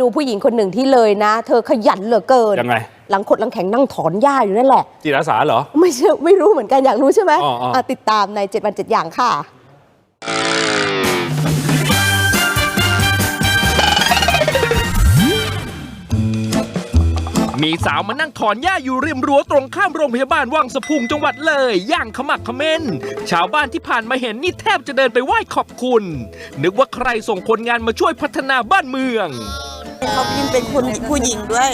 ดูผู้หญิงคนหนึ่งที่เลยนะ เธอขยันเหลือเกิน ยังไง หลังขดหลังแข็งนั่งถอนหญ้าอยู่นั่นแหละ จิตอาสาเหรอ ไม่เชื่อไม่รู้เหมือนกันอยากรู้ใช่ไหมอ๋ออ๋ออะติดตามใน7วัน7อย่างค่ะ มีสาวมานั่งถอนหญ้าอยู่ริมรั้วตรงข้ามโรงพยาบาลวังสะพุงจังหวัดเลย ย่างขมักเขม้น ชาวบ้านที่ผ่านมาเห็นนี่แทบจะเดินไปไหว้ขอบคุณ นึกว่าใครส่งคนงานมาช่วยพัฒนาบ้านเมือง เขายิ่งเป็นคนผู้หญิงด้วย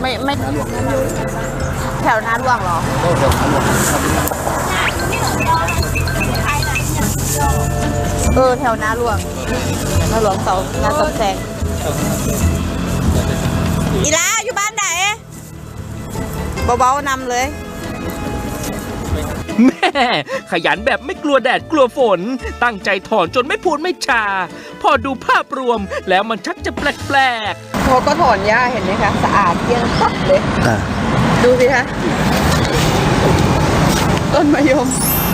ไม่ไม่แถวนั้นว่างเหรอเออแถวนาหลวงนาหลวงเสางาสำแสงอีลาอยู่บ้านไหนเบาๆนำเลย แม่ขยันแบบไม่กลัวแดดกลัวฝน ตั้งใจถอนจนไม่พูดไม่จาพอดูภาพรวมแล้วมันชักจะแปลกเขาก็ถอนหญ้าเห็นไหมคะ สะอาดเกลี้ยงปั๊บเลยดูสิคะต้นมะยม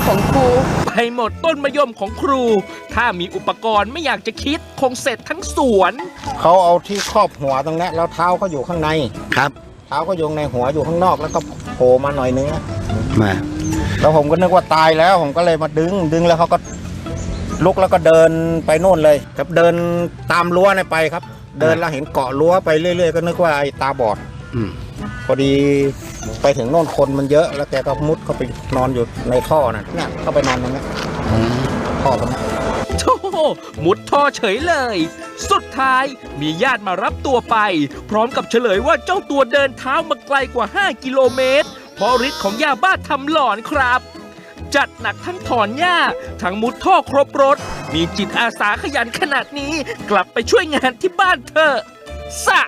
ของครูๆ ไปหมดต้นมะยมของครู ถ้ามีอุปกรณ์ไม่อยากจะคิด คงเสร็จทั้งสวน เขาเอาที่ครอบหัวตรงนี้แล้วเท้าเขาอยู่ข้างใน ครับ เท้าก็โยงในหัวอยู่ข้างนอกแล้วก็โผล่มาหน่อยนึงอะมา แล้วผมก็นึกว่าตายแล้ว ผมก็เลยมาดึง ดึงแล้วเขาก็ลุกแล้วก็เดินไปโน่นเลยครับเดินตามรั้วเนี่ยไปครับ เดินแล้วเห็นเกาะรั้วไปเรื่อยๆ ก็นึกว่าไอ้ตาบอดอืมพอดีไปถึงโน่นคนมันเยอะ แล้วแกก็มุดเข้าไปนอนอยู่ในท่อนะเนี่ยเข้าไปนอนตรงนี้ท่อตรงนี้โธ่มุดท่อเฉยเลย สุดท้ายมีญาติมารับตัวไป พร้อมกับเฉลยว่าเจ้าตัวเดินเท้ามาไกลกว่า 5 กิโลเมตร เพราะฤทธิ์ของยาบ้าทำหลอนครับ จัดหนักทั้งถอนหญ้าทั้งมุดท่อครบรถ มีจิตอาสาขยันขนาดนี้ กลับไปช่วยงานที่บ้านเถอะสะ